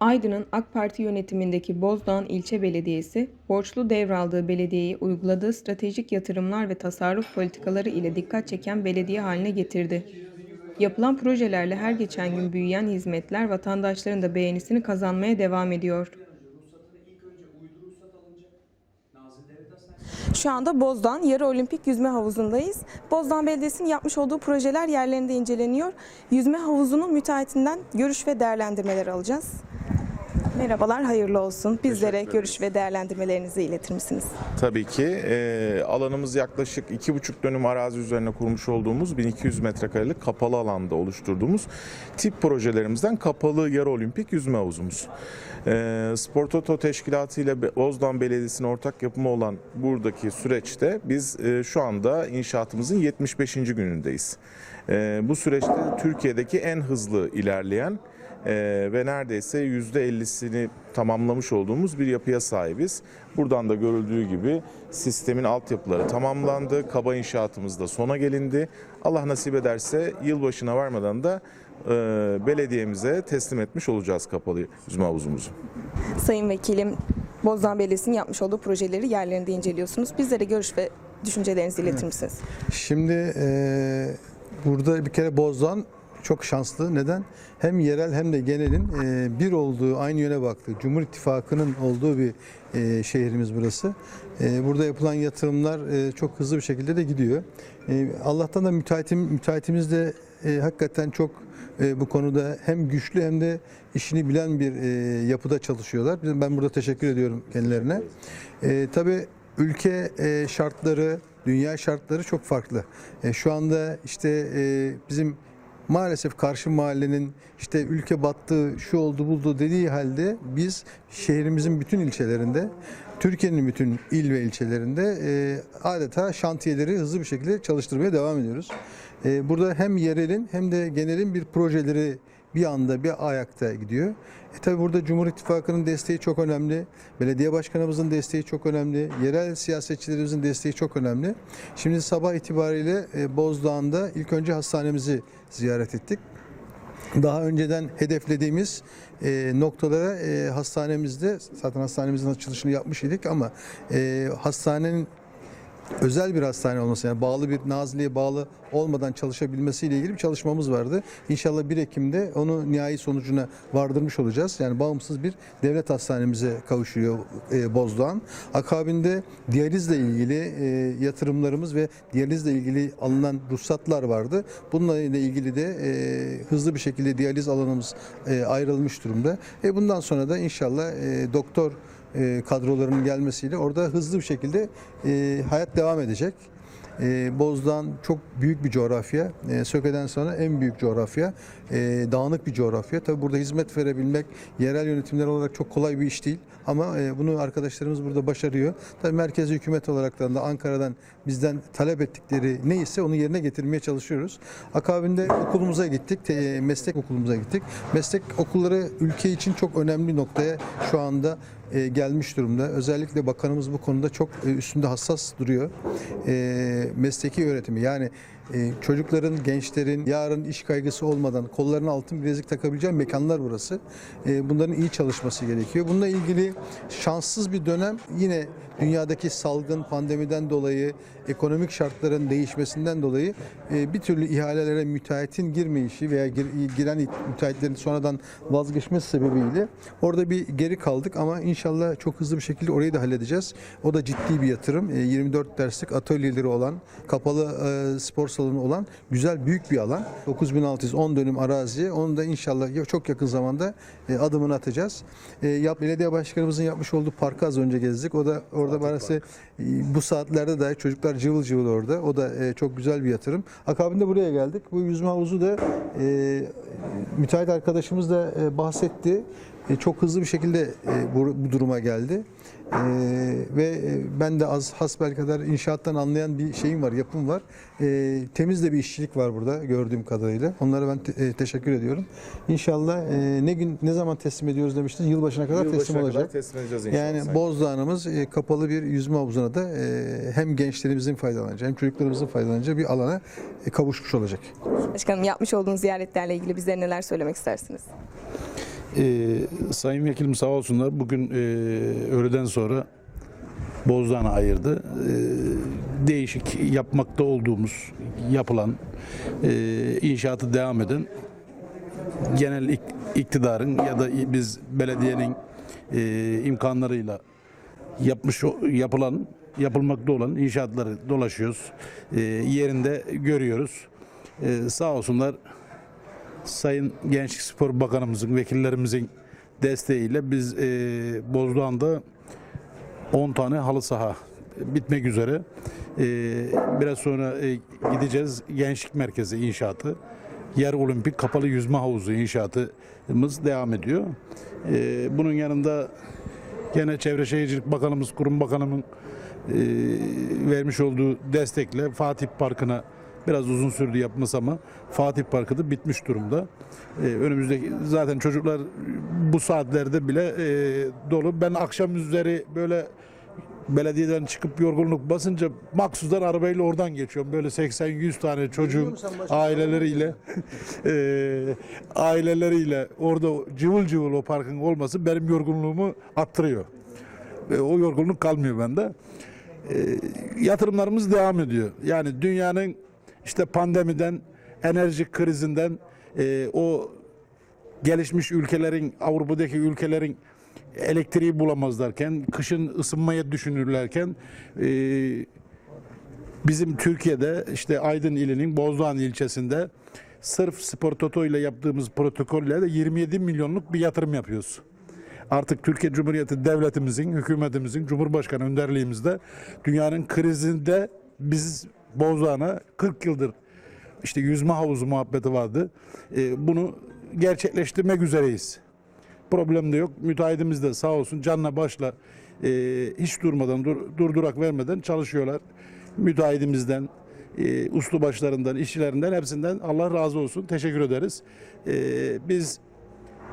Aydın'ın AK Parti yönetimindeki Bozdağ İlçe Belediyesi, borçlu devraldığı belediyeyi uyguladığı stratejik yatırımlar ve tasarruf politikaları ile dikkat çeken belediye haline getirdi. Yapılan projelerle her geçen gün büyüyen hizmetler vatandaşların da beğenisini kazanmaya devam ediyor. Şu anda Bozdağ Yarı Olimpik Yüzme Havuzu'ndayız. Bozdağ Belediyesi'nin yapmış olduğu projeler yerlerinde inceleniyor. Yüzme havuzunun müteahhitinden görüş ve değerlendirmeler alacağız. Merhabalar, hayırlı olsun. Bizlere görüş ve değerlendirmelerinizi iletir misiniz? Tabii ki. Ee, alanımız yaklaşık 2,5 dönüm arazi üzerine kurmuş olduğumuz 1200 metrekarelik kapalı alanda oluşturduğumuz tip projelerimizden kapalı yarı olimpik yüzme havuzumuz. Ee, Spor Toto Teşkilatı ile Bozdağ Belediyesi'nin ortak yapımı olan buradaki süreçte biz e, şu anda inşaatımızın 75. günündeyiz. Ee, bu süreçte Türkiye'deki en hızlı ilerleyen ve neredeyse %50'sini tamamlamış olduğumuz bir yapıya sahibiz. Buradan da görüldüğü gibi sistemin altyapıları tamamlandı. Kaba inşaatımız da sona gelindi. Allah nasip ederse yılbaşına varmadan da e, belediyemize teslim etmiş olacağız kapalı yüzme havuzumuzu. Sayın Vekilim, Bozdağ Belediyesi'nin yapmış olduğu projeleri yerlerinde inceliyorsunuz. Bizlere görüş ve düşüncelerinizi iletir misiniz? Şimdi e, burada bir kere Bozdan çok şanslı. Neden? Hem yerel hem de genelin e, bir olduğu, aynı yöne baktığı, Cumhur İttifakı'nın olduğu bir e, şehrimiz burası. E, burada yapılan yatırımlar çok hızlı bir şekilde de gidiyor. Allah'tan da müteahhitim, müteahhitimiz de hakikaten çok bu konuda hem güçlü hem de işini bilen bir yapıda çalışıyorlar. Ben burada teşekkür ediyorum kendilerine. Tabii ülke şartları, dünya şartları çok farklı. Şu anda işte bizim maalesef karşı mahallenin işte ülke battı, şu oldu buldu dediği halde biz şehrimizin bütün ilçelerinde, Türkiye'nin bütün il ve ilçelerinde e, adeta şantiyeleri hızlı bir şekilde çalıştırmaya devam ediyoruz. E, burada hem yerelin hem de genelin bir projeleri bir anda bir ayakta gidiyor. E tabi burada Cumhur İttifakı'nın desteği çok önemli. Belediye başkanımızın desteği çok önemli. Yerel siyasetçilerimizin desteği çok önemli. Şimdi sabah itibariyle e, Bozdağ'ında ilk önce hastanemizi ziyaret ettik. Daha önceden hedeflediğimiz e, noktalara e, hastanemizde zaten hastanemizin açılışını yapmış idik ama e, hastanenin özel bir hastane olması yani bağlı bir nazilliğe bağlı olmadan çalışabilmesiyle ilgili bir çalışmamız vardı. İnşallah 1 Ekim'de onu nihai sonucuna vardırmış olacağız. Yani bağımsız bir devlet hastanemize kavuşuyor e, Bozdoğan. Akabinde diyalizle ilgili e, yatırımlarımız ve diyalizle ilgili alınan ruhsatlar vardı. Bununla ilgili de e, hızlı bir şekilde diyaliz alanımız e, ayrılmış durumda. E, bundan sonra da inşallah e, doktor e, kadrolarının gelmesiyle orada hızlı bir şekilde e, hayat devam edecek. E, Bozdağ çok büyük bir coğrafya. E, Söke'den sonra en büyük coğrafya. E, dağınık bir coğrafya. Tabi burada hizmet verebilmek yerel yönetimler olarak çok kolay bir iş değil. Ama e, bunu arkadaşlarımız burada başarıyor. Tabi merkezi hükümet olaraktan da Ankara'dan bizden talep ettikleri neyse onu yerine getirmeye çalışıyoruz. Akabinde okulumuza gittik. te- meslek okulumuza gittik. Meslek okulları ülke için çok önemli noktaya şu anda gelmiş durumda. Özellikle bakanımız bu konuda çok üstünde hassas duruyor. Mesleki öğretimi yani e, çocukların, gençlerin yarın iş kaygısı olmadan kollarına altın bilezik takabileceği mekanlar burası. E, bunların iyi çalışması gerekiyor. Bununla ilgili şanssız bir dönem yine dünyadaki salgın pandemiden dolayı ekonomik şartların değişmesinden dolayı e, bir türlü ihalelere müteahhitin girmeyişi veya gir- giren müteahhitlerin sonradan vazgeçmesi sebebiyle orada bir geri kaldık ama inşallah çok hızlı bir şekilde orayı da halledeceğiz. O da ciddi bir yatırım. E, 24 derslik atölyeleri olan, kapalı e, spor salonu olan güzel büyük bir alan. 9610 dönüm araziye onu da inşallah çok yakın zamanda e, adımını atacağız. E, yap, belediye başkanımızın yapmış olduğu parkı az önce gezdik. O da orada maalesef e, bu saatlerde dahi çocuklar cıvıl cıvıl orada. O da çok güzel bir yatırım. Akabinde buraya geldik. Bu yüzme havuzu da müteahhit arkadaşımız da bahsetti. Çok hızlı bir şekilde bu duruma geldi. E, ve ben de az hasbel kadar inşaattan anlayan bir şeyim var, yapım var. E, temiz de bir işçilik var burada gördüğüm kadarıyla. Onlara ben te- e, teşekkür ediyorum. İnşallah e, ne gün ne zaman teslim ediyoruz demiştiniz? Yılbaşına kadar teslim Yılbaşına kadar olacak. teslim edeceğiz inşallah. Yani Bozdağ'ımız e, kapalı bir yüzme havuzuna da e, hem gençlerimizin faydalanacağı hem çocuklarımızın faydalanacağı bir alana e, kavuşmuş olacak. Başkanım yapmış olduğunuz ziyaretlerle ilgili bizlere neler söylemek istersiniz? Ee, Sayın Vekilim sağ olsunlar bugün e, öğleden sonra Bozdağ'ını ayırdı. Ee, değişik yapmakta olduğumuz, yapılan, e, inşaatı devam eden genel ik- iktidarın ya da biz belediyenin e, imkanlarıyla yapmış yapılan yapılmakta olan inşaatları dolaşıyoruz. E, yerinde görüyoruz. E, sağ olsunlar Sayın Gençlik Spor Bakanımızın, vekillerimizin desteğiyle biz e, Bozdoğan'da 10 tane halı saha bitmek üzere. E, biraz sonra e, gideceğiz Gençlik Merkezi inşaatı. Yer Olimpik Kapalı Yüzme Havuzu inşaatımız devam ediyor. E, bunun yanında gene Çevre Şehircilik Bakanımız, Kurum Bakanımın e, vermiş olduğu destekle Fatih Parkı'na biraz uzun sürdü yapması ama Fatih Parkı da bitmiş durumda. E, önümüzdeki zaten çocuklar bu saatlerde bile e, dolu. Ben akşam üzeri böyle belediyeden çıkıp yorgunluk basınca maksusdan arabayla oradan geçiyorum. Böyle 80-100 tane çocuğun aileleriyle e, aileleriyle orada cıvıl cıvıl o parkın olması benim yorgunluğumu attırıyor. E, o yorgunluk kalmıyor bende. E, yatırımlarımız devam ediyor. Yani dünyanın işte pandemiden, enerji krizinden, e, o gelişmiş ülkelerin, Avrupa'daki ülkelerin elektriği bulamazlarken, kışın ısınmaya düşünürlerken e, bizim Türkiye'de işte Aydın ilinin Bozdoğan ilçesinde sırf Spor Toto ile yaptığımız protokolle de 27 milyonluk bir yatırım yapıyoruz. Artık Türkiye Cumhuriyeti devletimizin, hükümetimizin, Cumhurbaşkanı önderliğimizde dünyanın krizinde biz Bozdoğan'a 40 yıldır işte yüzme havuzu muhabbeti vardı. Ee, bunu gerçekleştirmek üzereyiz. Problem de yok. Müteahhitimiz de sağ olsun canla başla e, hiç durmadan, dur, durdurak vermeden çalışıyorlar. Müteahhitimizden, e, uslu başlarından, işçilerinden hepsinden Allah razı olsun. Teşekkür ederiz. E, biz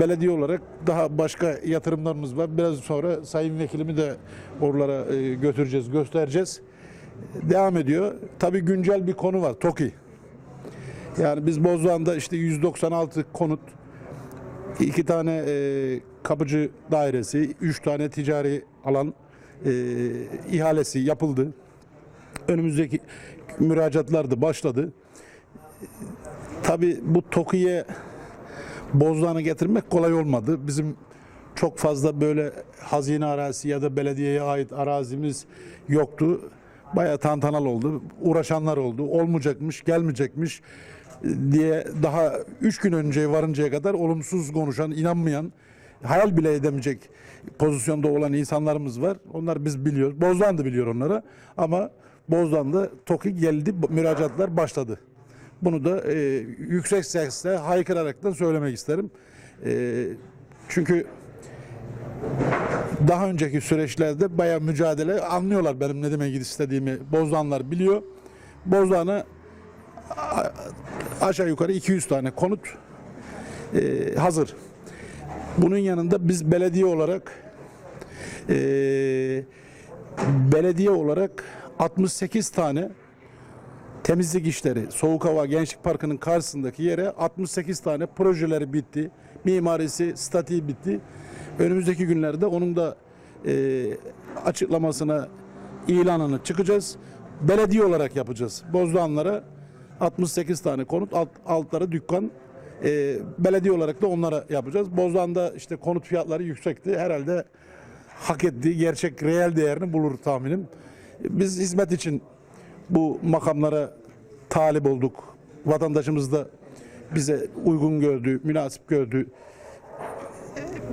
belediye olarak daha başka yatırımlarımız var. Biraz sonra sayın vekilimi de oralara e, götüreceğiz, göstereceğiz. Devam ediyor. Tabii güncel bir konu var. TOKİ. Yani biz Bozdoğan'da işte 196 konut, iki tane e, kapıcı dairesi, üç tane ticari alan e, ihalesi yapıldı. Önümüzdeki müracaatlar da başladı. Tabii bu TOKİ'ye Bozdoğan'a getirmek kolay olmadı. Bizim çok fazla böyle hazine arazisi ya da belediyeye ait arazimiz yoktu. Bayağı tantanalı oldu. Uğraşanlar oldu. Olmayacakmış, gelmeyecekmiş diye daha üç gün önce varıncaya kadar olumsuz konuşan, inanmayan, hayal bile edemeyecek pozisyonda olan insanlarımız var. Onlar biz biliyoruz. Bozdoğan da biliyor onları. Ama Bozdoğan'da TOKİ geldi, müracaatlar başladı. Bunu da e, yüksek sesle haykıraraktan söylemek isterim. E, çünkü daha önceki süreçlerde bayağı mücadele anlıyorlar benim ne demek istediğimi. Bozdoğanlar biliyor. Bozdoğan'a a- aşağı yukarı 200 tane konut e, hazır. Bunun yanında biz belediye olarak e, belediye olarak 68 tane temizlik işleri Soğuk Hava Gençlik Parkı'nın karşısındaki yere 68 tane projeleri bitti. Mimarisi, statiği bitti. Önümüzdeki günlerde onun da e, açıklamasına ilanını çıkacağız. Belediye olarak yapacağız. Bozdoğanlara 68 tane konut, alt, altları dükkan. E, belediye olarak da onlara yapacağız. Bozdoğan'da işte konut fiyatları yüksekti. Herhalde hak ettiği gerçek reel değerini bulur tahminim. Biz hizmet için bu makamlara talip olduk. Vatandaşımız da bize uygun gördü, münasip gördü.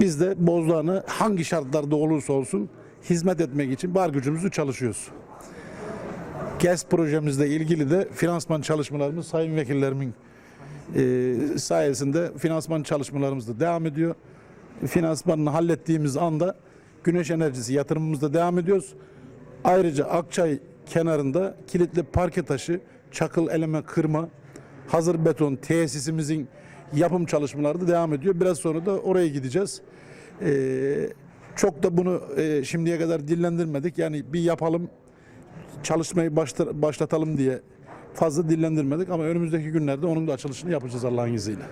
Biz de Bozdoğan'ı hangi şartlarda olursa olsun hizmet etmek için var gücümüzü çalışıyoruz. GES projemizle ilgili de finansman çalışmalarımız sayın vekillerimin e, sayesinde finansman çalışmalarımız da devam ediyor. Finansmanını hallettiğimiz anda güneş enerjisi yatırımımızda devam ediyoruz. Ayrıca Akçay kenarında kilitli parke taşı, çakıl eleme kırma, hazır beton tesisimizin yapım çalışmaları da devam ediyor. Biraz sonra da oraya gideceğiz. Ee, çok da bunu e, şimdiye kadar dillendirmedik. Yani bir yapalım, çalışmayı başlatalım diye fazla dillendirmedik ama önümüzdeki günlerde onun da açılışını yapacağız Allah'ın izniyle.